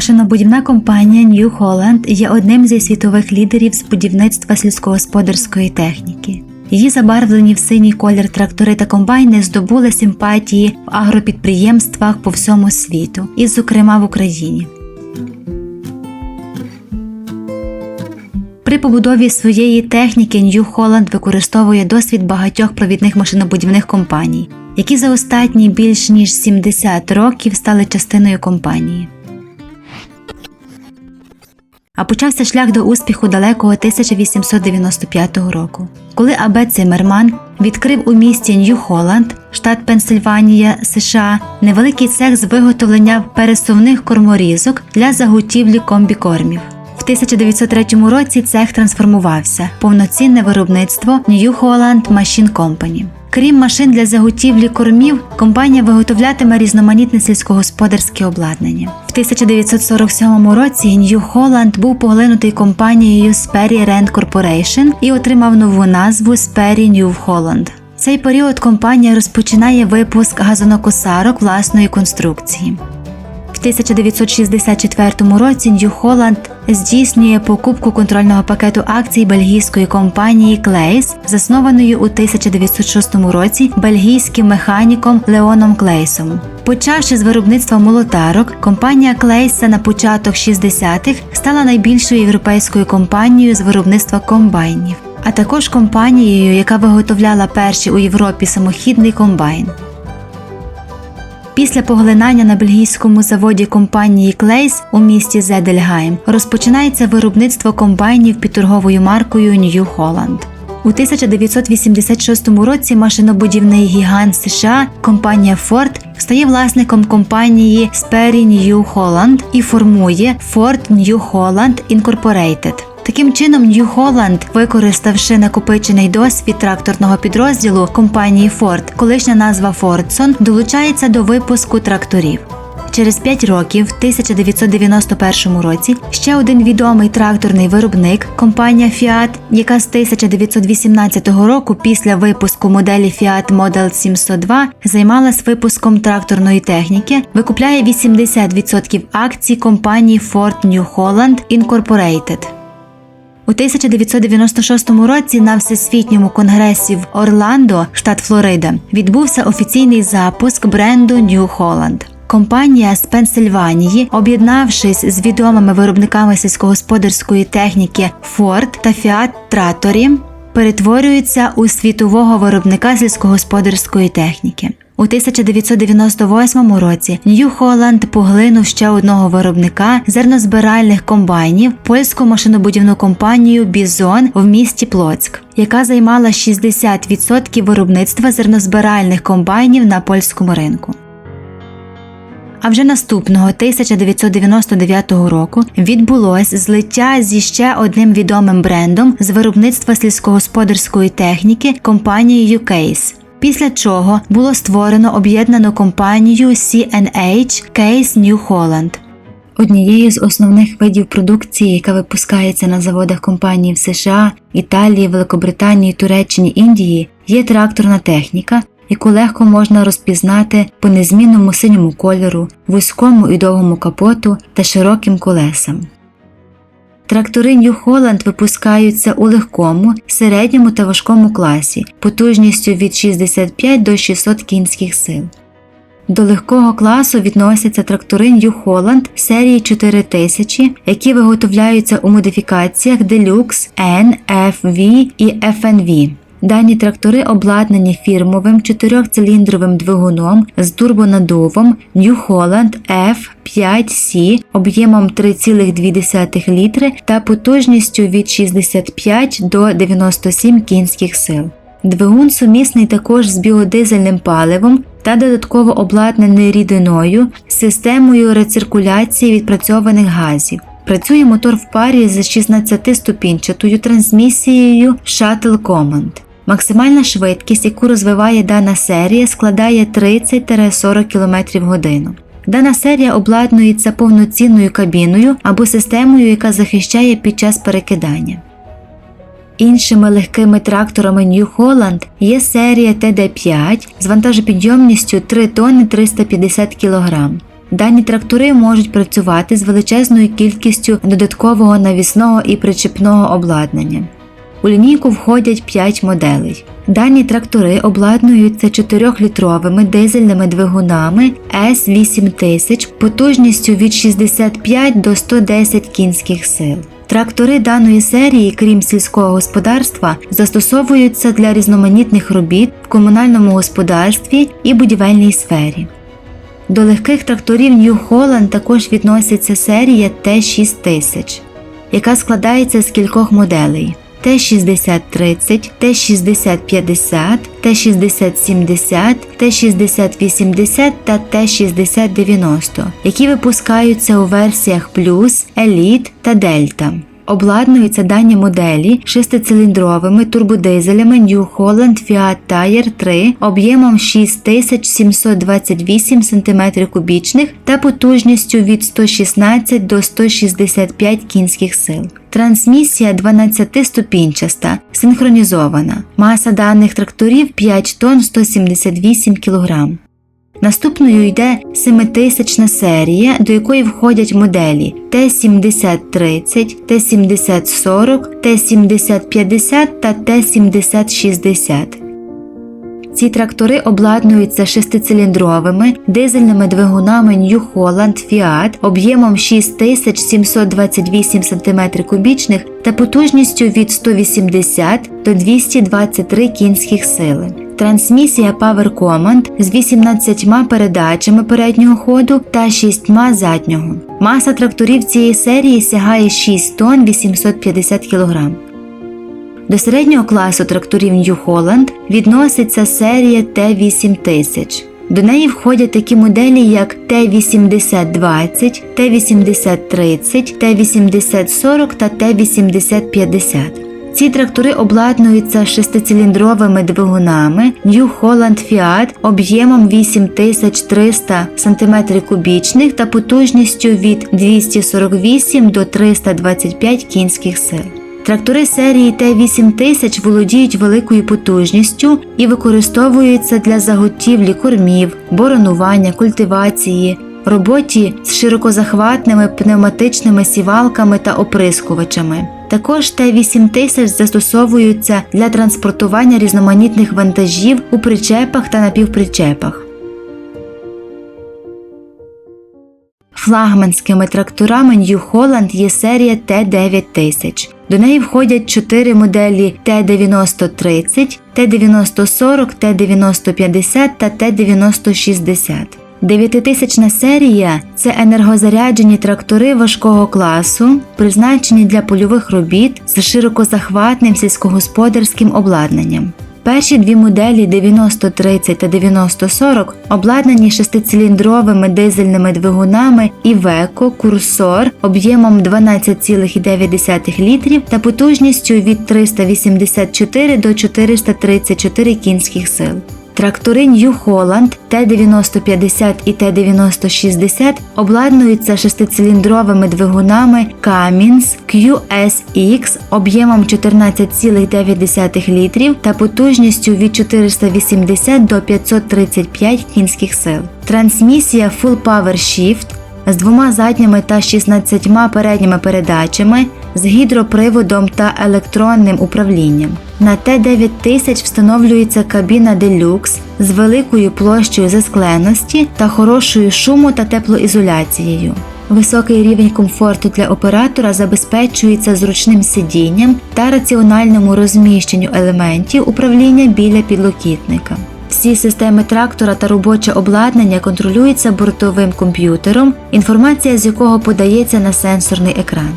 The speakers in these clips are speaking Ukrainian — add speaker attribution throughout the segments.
Speaker 1: Машинобудівна компанія New Holland є одним зі світових лідерів з будівництва сільськогосподарської техніки. Її забарвлені в синій колір трактори та комбайни здобули симпатії в агропідприємствах по всьому світу, і, зокрема, в Україні. При побудові своєї техніки New Holland використовує досвід багатьох провідних машинобудівних компаній, які за останні більш ніж 70 років стали частиною компанії. А почався шлях до успіху далекого 1895 року, коли Абе Цимерман відкрив у місті Нью-Холланд, штат Пенсильванія, США, невеликий цех з виготовлення пересувних корморізок для заготівлі комбікормів. В 1903 році цех трансформувався повноцінне виробництво New Holland Machine Company. Крім машин для заготівлі кормів, компанія виготовлятиме різноманітне сільськогосподарське обладнання. В 1947 році New Holland був поглинутий компанією Sperry Rand Corporation і отримав нову назву Sperry New Holland. Цей період компанія розпочинає випуск газонокосарок власної конструкції. В 1964 році New Holland здійснює покупку контрольного пакету акцій бельгійської компанії Клейс, заснованої у 1906 році бельгійським механіком Леоном Клейсом. Почавши з виробництва молотарок, компанія Клейса на початок 60-х стала найбільшою європейською компанією з виробництва комбайнів, а також компанією, яка виготовляла перший у Європі самохідний комбайн. Після поглинання на бельгійському заводі компанії Клейс у місті Зедельгайм розпочинається виробництво комбайнів під торговою маркою New Holland. У 1986 році машинобудівний гігант США компанія Ford стає власником компанії Sperry New Holland і формує Ford New Holland Incorporated. Таким чином, New Holland, використавши накопичений досвід тракторного підрозділу компанії Ford, колишня назва Fordson, долучається до випуску тракторів. Через 5 років, в 1991 році, ще один відомий тракторний виробник, компанія Fiat, яка з 1918 року після випуску моделі Fiat Model 702 займалась випуском тракторної техніки, викупляє 80% акцій компанії Ford New Holland Incorporated. У 1996 році на всесвітньому конгресі в Орландо, штат Флорида, відбувся офіційний запуск бренду New Holland. Компанія з Пенсильванії, об'єднавшись з відомими виробниками сільськогосподарської техніки Ford та Fiat Trattori, перетворюється у світового виробника сільськогосподарської техніки. У 1998 році New Holland поглинув ще одного виробника зернозбиральних комбайнів польську машинобудівну компанію Бізон в місті Плоцьк, яка займала 60% виробництва зернозбиральних комбайнів на польському ринку. А вже наступного 1999 року відбулось злиття зі ще одним відомим брендом з виробництва сільськогосподарської техніки компанією Case. Після чого було створено об'єднану компанію CNH Case New Holland. Однією з основних видів продукції, яка випускається на заводах компаній в США, Італії, Великобританії, Туреччині, Індії, є тракторна техніка, яку легко можна розпізнати по незмінному синьому кольору, вузькому і довгому капоту та широким колесам. Трактори New Holland випускаються у легкому, середньому та важкому класі потужністю від 65 до 600 кінських сил. До легкого класу відносяться трактори New Holland серії 4000, які виготовляються у модифікаціях Deluxe, N, FV і FNV. Дані трактори обладнані фірмовим чотирьохциліндровим двигуном з турбонадувом New Holland F5C об'ємом 3,2 літри та потужністю від 65 до 97 кінських сил. Двигун сумісний також з біодизельним паливом та додатково обладнаний рідиною, системою рециркуляції відпрацьованих газів. Працює мотор в парі з 16-ступінчатою трансмісією Shuttle Command. Максимальна швидкість, яку розвиває дана серія, складає 30-40 км в годину. Дана серія обладнується повноцінною кабіною або системою, яка захищає під час перекидання. Іншими легкими тракторами New Holland є серія TD5 з вантажопідйомністю 3 тонни 350 кг. Дані трактори можуть працювати з величезною кількістю додаткового навісного і причепного обладнання. У лінійку входять 5 моделей. Дані трактори обладнуються 4-літровими дизельними двигунами S8000 потужністю від 65 до 110 кінських сил. Трактори даної серії, крім сільського господарства, застосовуються для різноманітних робіт в комунальному господарстві і будівельній сфері. До легких тракторів New Holland також відноситься серія Т6000, яка складається з кількох моделей. Т6030, Т6050, Т6070, Т6080 та Т6090, які випускаються у версіях Плюс, Еліт та Дельта. Обладнуються дані моделі шестициліндровими турбодизелями New Holland Fiat Tire 3 об'ємом 6728 см кубічних та потужністю від 116 до 165 кінських сил. Трансмісія 12-ступінчаста, синхронізована. Маса даних тракторів 5 тонн 178 кг. Наступною йде семитисячна серія, до якої входять моделі Т-7030, Т-7040, Т-7050 та Т-7060. Ці трактори обладнуються шестициліндровими дизельними двигунами New Holland Fiat об'ємом 6728 см кубічних та потужністю від 180 до 223 кінських сили. Трансмісія Power Command з 18 передачами переднього ходу та 6 заднього. Маса тракторів цієї серії сягає 6 тонн 850 кг. До середнього класу тракторів New Holland відноситься серія Т8000. До неї входять такі моделі, як Т8020, Т8030, Т8040 та Т8050. Ці трактори обладнуються шестициліндровими двигунами New Holland Fiat об'ємом 8300 см кубічних та потужністю від 248 до 325 кінських сил. Трактори серії Т8000 володіють великою потужністю і використовуються для заготівлі кормів, боронування, культивації, роботі з широкозахватними пневматичними сівалками та оприскувачами. Також Т8000 застосовуються для транспортування різноманітних вантажів у причепах та напівпричепах. Флагманськими тракторами New Holland є серія Т9000. До неї входять чотири моделі Т9030, Т9040, Т9050 та Т9060. Дев'ятитисячна серія це енергозаряджені трактори важкого класу, призначені для польових робіт з широкозахватним сільськогосподарським обладнанням. Перші дві моделі 9030 та 9040 обладнані шестициліндровими дизельними двигунами Iveco Cursor об'ємом 12,9 літрів та потужністю від 384 до 434 кінських сил. Трактори New Holland Т-9050 і Т-9060 обладнуються шестициліндровими двигунами Cummins QSX об'ємом 14,9 літрів та потужністю від 480 до 535 кінських сил. Трансмісія Full Power Shift з двома задніми та 16 передніми передачами, з гідроприводом та електронним управлінням. На Т9000 встановлюється кабіна делюкс з великою площею заскленості та хорошою шуму та теплоізоляцією. Високий рівень комфорту для оператора забезпечується зручним сидінням та раціональному розміщенню елементів управління біля підлокітника. Всі системи трактора та робоче обладнання контролюються бортовим комп'ютером, інформація з якого подається на сенсорний екран.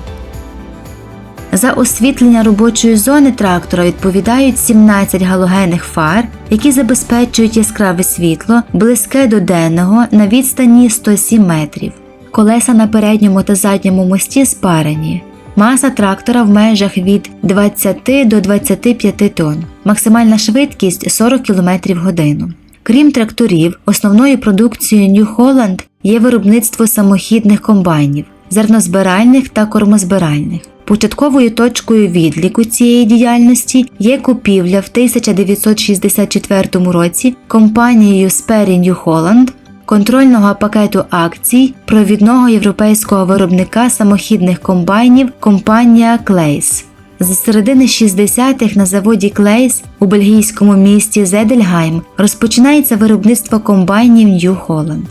Speaker 1: За освітлення робочої зони трактора відповідають 17 галогенних фар, які забезпечують яскраве світло, близьке до денного на відстані 107 метрів. Колеса на передньому та задньому мості спарені. Маса трактора в межах від 20 до 25 тонн. Максимальна швидкість 40 км годину. Крім тракторів, основною продукцією New Holland є виробництво самохідних комбайнів, зернозбиральних та кормозбиральних. Початковою точкою відліку цієї діяльності є купівля в 1964 році компанією Sperry New Holland контрольного пакету акцій провідного європейського виробника самохідних комбайнів компанія Клейс. З середини 60-х на заводі Клейс у бельгійському місті Зедельгайм розпочинається виробництво комбайнів Нью Холланд.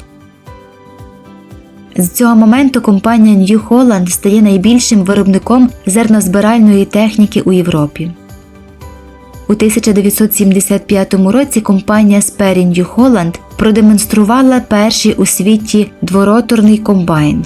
Speaker 1: З цього моменту компанія New Holland стає найбільшим виробником зернозбиральної техніки у Європі. У 1975 році компанія Sperry New Holland продемонструвала перший у світі двороторний комбайн.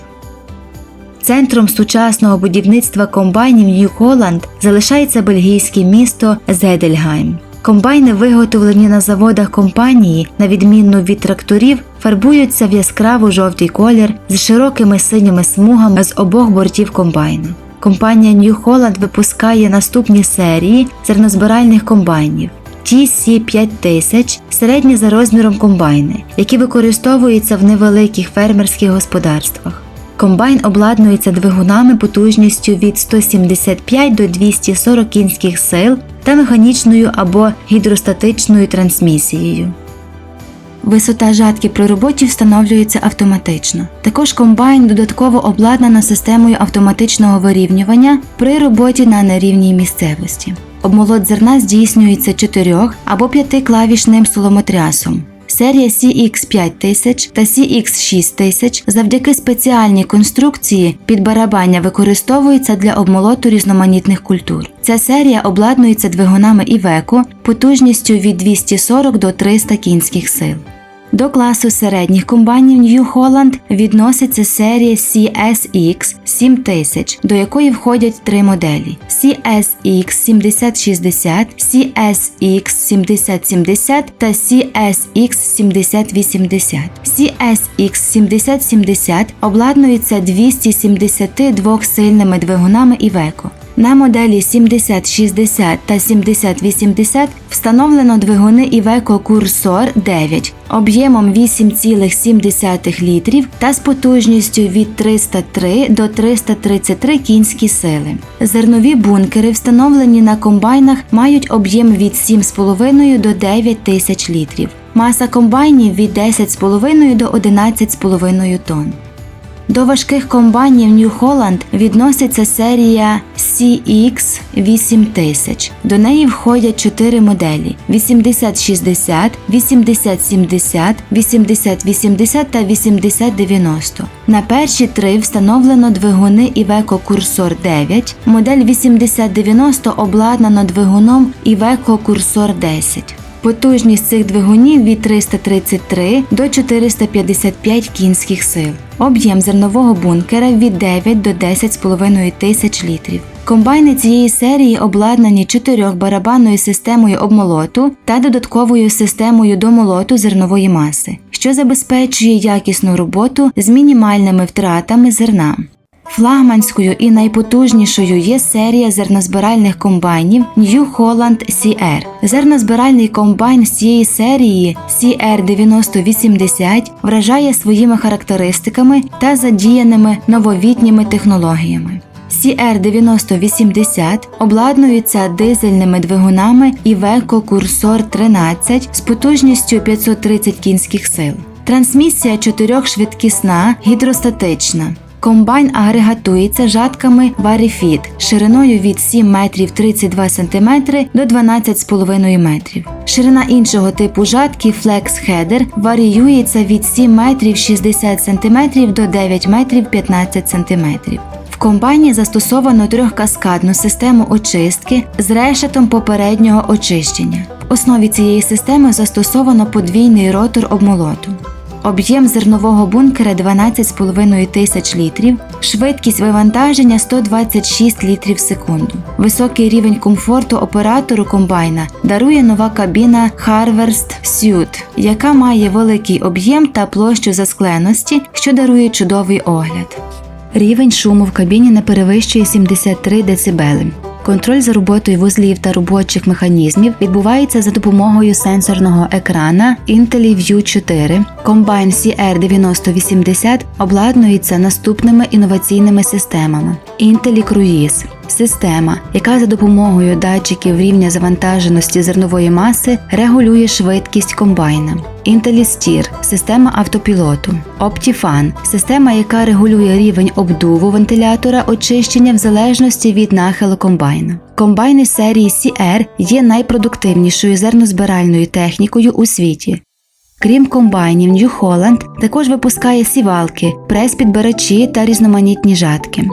Speaker 1: Центром сучасного будівництва комбайнів Holland залишається бельгійське місто Зедельгайм. Комбайни, виготовлені на заводах компанії, на відміну від тракторів, фарбуються в яскраво жовтий колір з широкими синіми смугами з обох бортів комбайну. Компанія New Holland випускає наступні серії зернозбиральних комбайнів. TC 5000 середні за розміром комбайни, які використовуються в невеликих фермерських господарствах. Комбайн обладнується двигунами потужністю від 175 до 240 кінських сил та механічною або гідростатичною трансмісією. Висота жатки при роботі встановлюється автоматично. Також комбайн додатково обладнано системою автоматичного вирівнювання при роботі на нерівній місцевості. Обмолот зерна здійснюється 4 або 5 клавішним соломотрясом. Серія CX5000 та CX6000 завдяки спеціальній конструкції під барабання використовується для обмолоту різноманітних культур. Ця серія обладнується двигунами Iveco потужністю від 240 до 300 кінських сил. До класу середніх комбайнів New Holland відноситься серія CSX 7000, до якої входять три моделі: CSX 7060, CSX 7070 та CSX 7080. CSX 7070 обладнується 272 сильними двигунами Iveco. На моделі 7060 та 7080 встановлено двигуни Iveco Cursor 9 об'ємом 8,7 літрів та з потужністю від 303 до 333 кінські сили. Зернові бункери, встановлені на комбайнах, мають об'єм від 7,5 до 9 тисяч літрів. Маса комбайнів від 10,5 до 11,5 тонн. До важких комбайнів New Holland відноситься серія CX 8000. До неї входять чотири моделі: 8060, 8070, 8080 та 8090. На перші три встановлено двигуни Iveco Cursor 9, модель 8090 обладнано двигуном Iveco Cursor 10. Потужність цих двигунів від 333 до 455 кінських сил. Об'єм зернового бункера від 9 до 10,5 тисяч літрів. Комбайни цієї серії обладнані чотирьохбарабанною системою обмолоту та додатковою системою домолоту зернової маси, що забезпечує якісну роботу з мінімальними втратами зерна. Флагманською і найпотужнішою є серія зернозбиральних комбайнів New Holland CR. Зернозбиральний комбайн з цієї серії CR9080 вражає своїми характеристиками та задіяними нововітніми технологіями. CR9080 обладнується дизельними двигунами Iveco Cursor 13 з потужністю 530 кінських сил. Трансмісія чотирьохшвидкісна гідростатична. Комбайн агрегатується жатками Varifit шириною від 7 метрів 32 см до 12,5 метрів. Ширина іншого типу жатки Flex Header варіюється від 7 метрів 60 см до 9 метрів 15 см. В комбайні застосовано трьохкаскадну систему очистки з решетом попереднього очищення. В основі цієї системи застосовано подвійний ротор обмолоту. Об'єм зернового бункера 12,5 тисяч літрів, швидкість вивантаження 126 літрів в секунду. Високий рівень комфорту оператору комбайна дарує нова кабіна Harvest Suite, яка має великий об'єм та площу заскленості, що дарує чудовий огляд. Рівень шуму в кабіні не перевищує 73 дБ. Контроль за роботою вузлів та робочих механізмів відбувається за допомогою сенсорного екрана IntelliView 4. Комбайн CR9080 обладнується наступними інноваційними системами: IntelliCruise система, яка за допомогою датчиків рівня завантаженості зернової маси регулює швидкість комбайна. Інтелістір система автопілоту, Оптіфан система, яка регулює рівень обдуву вентилятора очищення в залежності від нахилу комбайна. Комбайни серії CR є найпродуктивнішою зернозбиральною технікою у світі. Крім комбайнів, New Holland також випускає сівалки, прес-підбирачі та різноманітні жатки.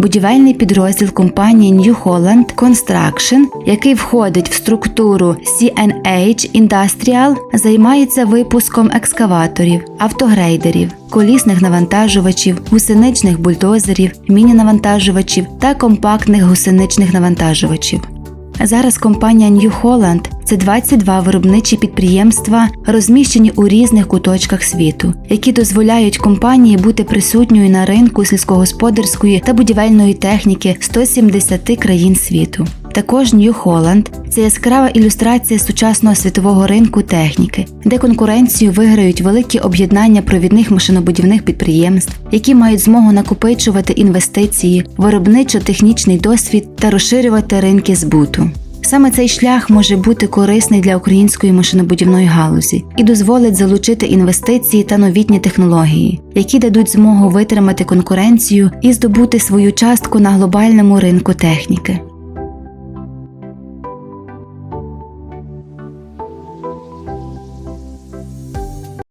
Speaker 1: Будівельний підрозділ компанії New Holland Construction, який входить в структуру CNH Industrial, займається випуском екскаваторів, автогрейдерів, колісних навантажувачів, гусеничних бульдозерів, міні-навантажувачів та компактних гусеничних навантажувачів. Зараз компанія New Holland – це 22 виробничі підприємства, розміщені у різних куточках світу, які дозволяють компанії бути присутньою на ринку сільськогосподарської та будівельної техніки 170 країн світу. Також New Holland – це яскрава ілюстрація сучасного світового ринку техніки, де конкуренцію виграють великі об'єднання провідних машинобудівних підприємств, які мають змогу накопичувати інвестиції, виробничо-технічний досвід та розширювати ринки збуту. Саме цей шлях може бути корисний для української машинобудівної галузі і дозволить залучити інвестиції та новітні технології, які дадуть змогу витримати конкуренцію і здобути свою частку на глобальному ринку техніки.